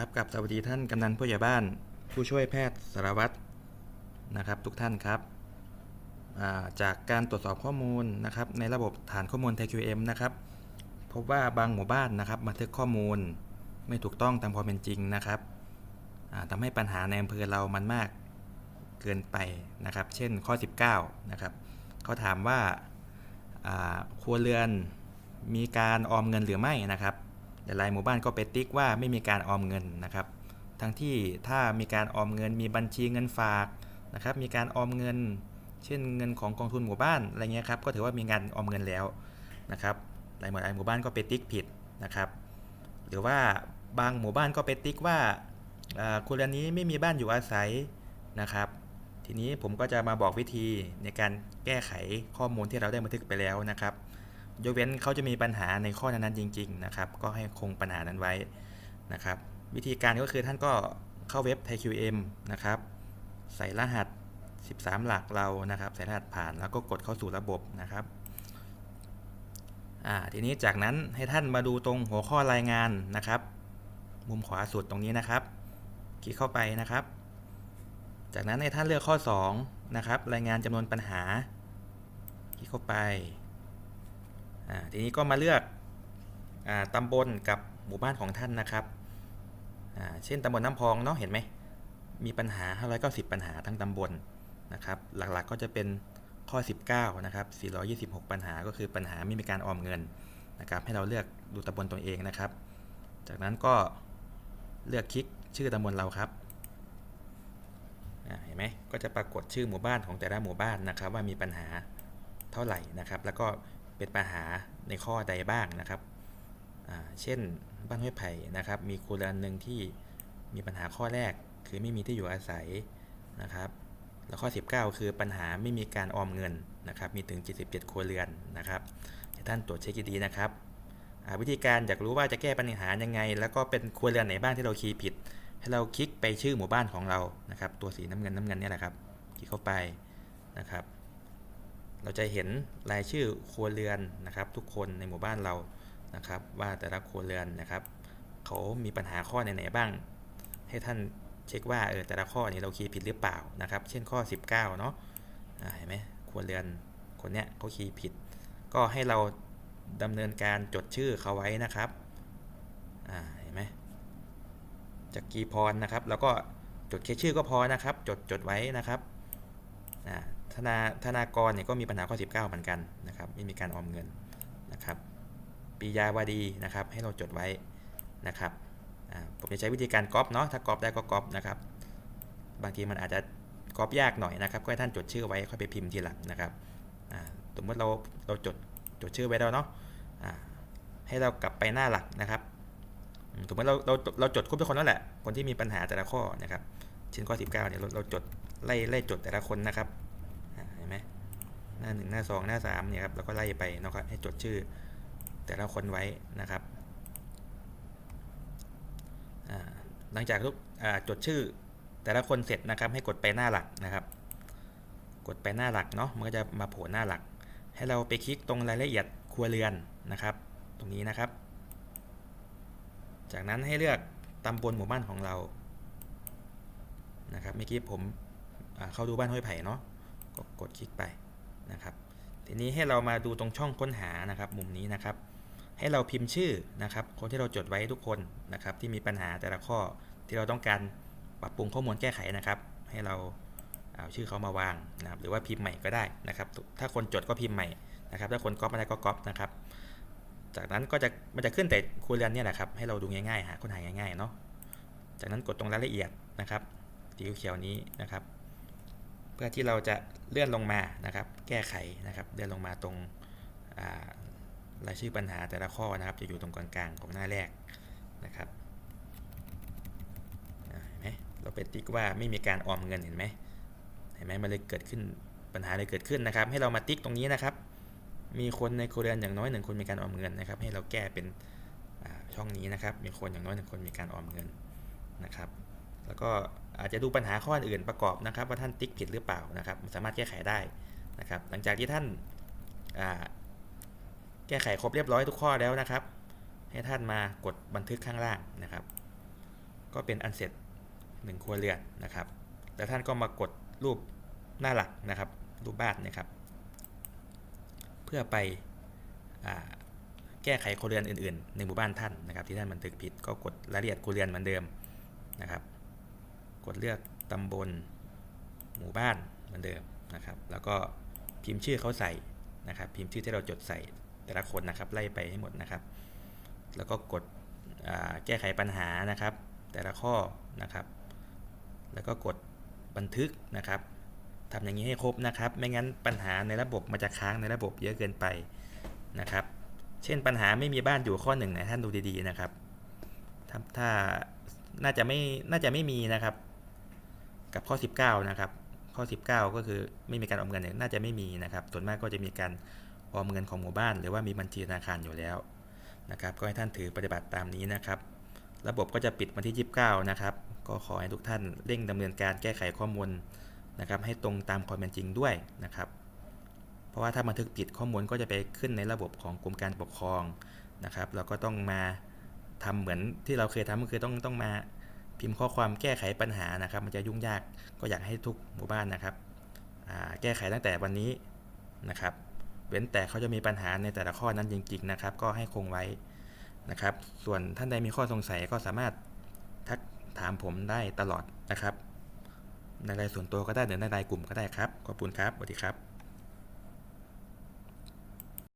ครับกับสวัสดีท่านกำนันผู้ใหญ่บ้าน ผู้ช่วยแพทย์สารวัตรนะครับ ทุกท่านครับาจากการตรวจสอบข้อมูลนะครับ ในระบบฐานข้อมูล TQM นะครับ พบว่าบางหมู่บ้านนะครับบันทึกข้อมูลไม่ถูกต้องตามความเป็นจริงนะครับอ่าทำให้ปัญหาในอำเภอเรามันมากเกินไปนะครับ เช่นข้อ 19 นะครับเขาถามว่าครัวเรือนมีการออมเงินหรือไม่นะครับ หลายๆหมู่บ้านก็ไปติ๊กว่าไม่มีการออมเงินนะครับ ทั้งที่ถ้ามีการออมเงิน มีบัญชีเงินฝากนะครับ มีการออมเงิน เช่นเงินของกองทุนหมู่บ้านอะไรเงี้ยครับ ก็ถือว่ามีงานออมเงินแล้วนะครับหลายหมู่หลายหมู่บ้านก็ไปติ๊กผิดนะครับ หรือว่าบางหมู่บ้านก็ไปติ๊กว่าอ่าครัวเรือนนี้ไม่มีบ้านอยู่อาศัยนะครับ ทีนี้ผมก็จะมาบอกวิธีในการแก้ไขข้อมูลที่เราได้บันทึกไปแล้วนะครับ ยกเว้นเขาจะมีปัญหาในข้อนั้นๆจริง ๆ นะครับ ก็ให้คงปัญหานั้นไว้นะครับ วิธีการก็คือท่านก็เข้าเว็บ TQM นะครับ ใส่รหัส 13 หลักเรานะครับ ใส่รหัสผ่านแล้วก็กดเข้าสู่ระบบนะครับอ่าทีนี้จากนั้นให้ท่านมาดูตรงหัวข้อรายงานนะครับ มุมขวาสุดตรงนี้นะครับ คลิกเข้าไปนะครับ จากนั้นให้ท่านเลือกข้อ2นะครับรายงานจำนวนปัญหา คลิกเข้าไป ทีนี้ก็มาเลือกอตำบลกับหมู่บ้านของท่านนะครับเช่นตำบลน้ำพองเนาะเห็นไหมมีปัญหา 590 ปัญหาทั้งตำบลนะครับ หลักๆก็จะเป็นข้อ 19 นะครับ 426 ปัญหาก็คือปัญหาไม่มีการออมเงินนะครับ ให้เราเลือกดูตำบลตัวเองนะครับ จากนั้นก็เลือกคลิกชื่อตำบลเราครับเห็นไหมก็จะปรากฏชื่อหมู่บ้านของแต่ละหมู่บ้านนะครับ ว่ามีปัญหาเท่าไหร่นะครับ แล้วก็ เป็นปัญหาในข้อใดบ้างนะครับ เช่นบ้านห้วยไผ่นะครับ มีครัวเรือนหนึ่งที่มีปัญหาข้อแรกคือไม่มีที่อยู่อาศัยนะครับ แล้วข้อ 19 คือปัญหาไม่มีการออมเงินนะครับ มีถึง 77 ครัวเรือนนะครับท่านตรวจเช็คดีๆนะครับ วิธีการอยากรู้ว่าจะแก้ปัญหายังไง แล้วก็เป็นครัวเรือนไหนบ้างที่เราคีย์ผิด ให้เราคลิกไปชื่อหมู่บ้านของเรานะครับ ตัวสีน้ำเงินน้ำเงินนี่แหละครับ คลิกเข้าไปนะครับ เราจะเห็นรายชื่อครัวเรือนนะครับ ทุกคนในหมู่บ้านเรานะครับ ว่าแต่ละครัวเรือนนะครับ เขามีปัญหาข้อไหนๆบ้าง ให้ท่านเช็คว่าเออแต่ละข้อนี้เราคีย์ผิดหรือเปล่านะครับ เช่นข้อ 19 เนาะเห็นไหมครัวเรือนคนเนี้ยเขาคีย์ผิด ก็ให้เราดำเนินการจดชื่อเขาไว้นะครับเห็นไหมจากกีพรนะครับ แล้วก็จดแค่ชื่อก็พอนะครับ จดจดไว้นะครับ ธนาธนากรเนี่ยก็มีปัญหาข้อ 19 เหมือนกันนะครับไม่มีการออมเงินนะครับปิยาวดีนะครับให้เราจดไว้นะครับผมจะใช้วิธีการก๊อปเนาะถ้าก๊อปได้ก็ก๊อปนะครับบางทีมันอาจจะก๊อปยากหน่อยนะครับก็ให้ท่านจดชื่อไว้ค่อยไปพิมพ์ทีหลังนะครับสมมติเราเราจดจดชื่อไว้แล้วเนาะให้เรากลับไปหน้าหลักนะครับสมมติเราเราเราจดครบทุกคนแล้วแหละคนที่มีปัญหาแต่ละข้อนะครับเช่นข้อ 19เนี่ยเราเราจดไล่ไล่จดแต่ละคนนะครับ หน้าหนึ่งหน้าสองหน้าสามเนี่ยครับแล้วก็ไล่ไปนะครับให้จดชื่อ แต่ละคนไว้นะครับหลังจากทุกจดชื่อแต่ละคนเสร็จนะครับให้กดไปหน้าหลักนะครับ กดไปหน้าหลักเนาะมันก็จะมาโผล่หน้าหลัก ให้เราไปคลิกตรงรายละเอียดครัวเรือนนะครับ ตรงนี้นะครับ จากนั้นให้เลือกตำบลหมู่บ้านของเรานะครับเมื่อกี้ผมเข้าดูบ้านห้วยไผ่เนาะก็กดคลิกไป นะครับ ทีนี้ให้เรามาดูตรงช่องค้นหานะครับ มุมนี้นะครับ ให้เราพิมพ์ชื่อนะครับ คนที่เราจดไว้ทุกคนนะครับ ที่มีปัญหาแต่ละข้อที่เราต้องการปรับปรุงข้อมูลแก้ไขนะครับ ให้เราเอาชื่อเขามาวางนะครับ หรือว่าพิมพ์ใหม่ก็ได้นะครับ ถ้าคนจดก็พิมพ์ใหม่นะครับ ถ้าคนก๊อปไม่ได้ก็ก๊อปนะครับ จากนั้นก็จะมันจะขึ้นแต่ครัวเรือนเนี่ยแหละครับ ให้เราดูง่ายๆ หาค้นหาง่ายๆเนาะ จากนั้นกดตรงรายละเอียดนะครับสีเขียวนี้นะครับ เพื่อที่เราจะเลื่อนลงมานะครับ แก้ไขนะครับเลื่อนลงมาตรงรายชื่อปัญหาแต่ละข้อนะครับ จะอยู่ตรงกลางๆของหน้าแรกนะครับเห็นไหมเราไปติ๊กว่าไม่มีการออมเงินเห็นไหมเห็นไหมมันเลยเกิดขึ้นปัญหาเลยเกิดขึ้นนะครับ ให้เรามาติ๊กตรงนี้นะครับ มีคนในครัวเรือนอย่างน้อยหนึ่งคนมีการออมเงินนะครับ ให้เราแก้เป็นช่องนี้นะครับ มีคนอย่างน้อยหนึ่งคนมีการออมเงินนะครับ แล้วก็ อาจจะดูปัญหาข้ออื่นประกอบนะครับว่าท่านติ๊กผิดหรือเปล่านะครับสามารถแก้ไขได้นะครับ หลังจากที่ท่านาแก้ไขครบเรียบร้อยทุกข้อแล้วนะครับ ให้ท่านมากดบันทึกข้างล่างนะครับ ก็เป็นอันเสร็จหนึ่งครัวเรือนนะครับแล้วท่านก็มากดรูปหน้าหลักนะครับ รูปบ้านนะครับ เพื่อไปอแก้ไขครัวเรือนอื่นๆ ในหมู่บ้านท่านนะครับ ที่ท่านบันทึกผิดก็กดรายละเอียดครัวเรือนเหมือนเดิมนะครับ กดเลือกตำบลหมู่บ้านเหมือนเดิมนะครับ แล้วก็พิมพ์ชื่อเขาใส่นะครับ พิมพ์ชื่อที่เราจดใส่แต่ละคนนะครับ ไล่ไปให้หมดนะครับ แล้วก็กดแก้ไขปัญหานะครับ แต่ละข้อนะครับ แล้วก็กดบันทึกนะครับทำอย่างนี้ให้ครบนะครับ ไม่งั้นปัญหาในระบบมันจะค้างในระบบเยอะเกินไปนะครับ เช่นปัญหาไม่มีบ้านอยู่ข้อหนึ่งนะท่านดูดีๆนะครับถ้าน่าจะไม่น่าจะไม่มีนะครับ กับข้อ 19 นะครับ ข้อ 19 ก็คือไม่มีการออมเงินเนี่ยน่าจะไม่มีนะครับ ส่วนมากก็จะมีการออมเงินของหมู่บ้าน หรือว่ามีบัญชีธนาคารอยู่แล้วนะครับ ก็ให้ท่านถือปฏิบัติตามนี้นะครับ ระบบก็จะปิดวันที่ 29 นะครับ ก็ขอให้ทุกท่านเร่งดำเนินการแก้ไขข้อมูลนะครับ ให้ตรงตามความเป็นจริงด้วยนะครับ เพราะว่าถ้าบันทึกผิดข้อมูลก็จะไปขึ้นในระบบของกรมการปกครองนะครับ เราก็ต้องมาทำเหมือนที่เราเคยทำก็คือต้องต้องมา พิมพ์ข้อความแก้ไขปัญหานะครับ มันจะยุ่งยากก็อยากให้ทุกหมู่บ้านนะครับแก้ไขตั้งแต่วันนี้นะครับ เว้นแต่เขาจะมีปัญหาในแต่ละข้อนั้นจริง ๆ นะครับ ก็ให้คงไว้นะครับ ส่วนท่านใดมีข้อสงสัยก็สามารถทักถามผมได้ตลอดนะครับในรายส่วนตัวก็ได้หรือในรายกลุ่มก็ได้ครับขอบคุณครับสวัสดีครับ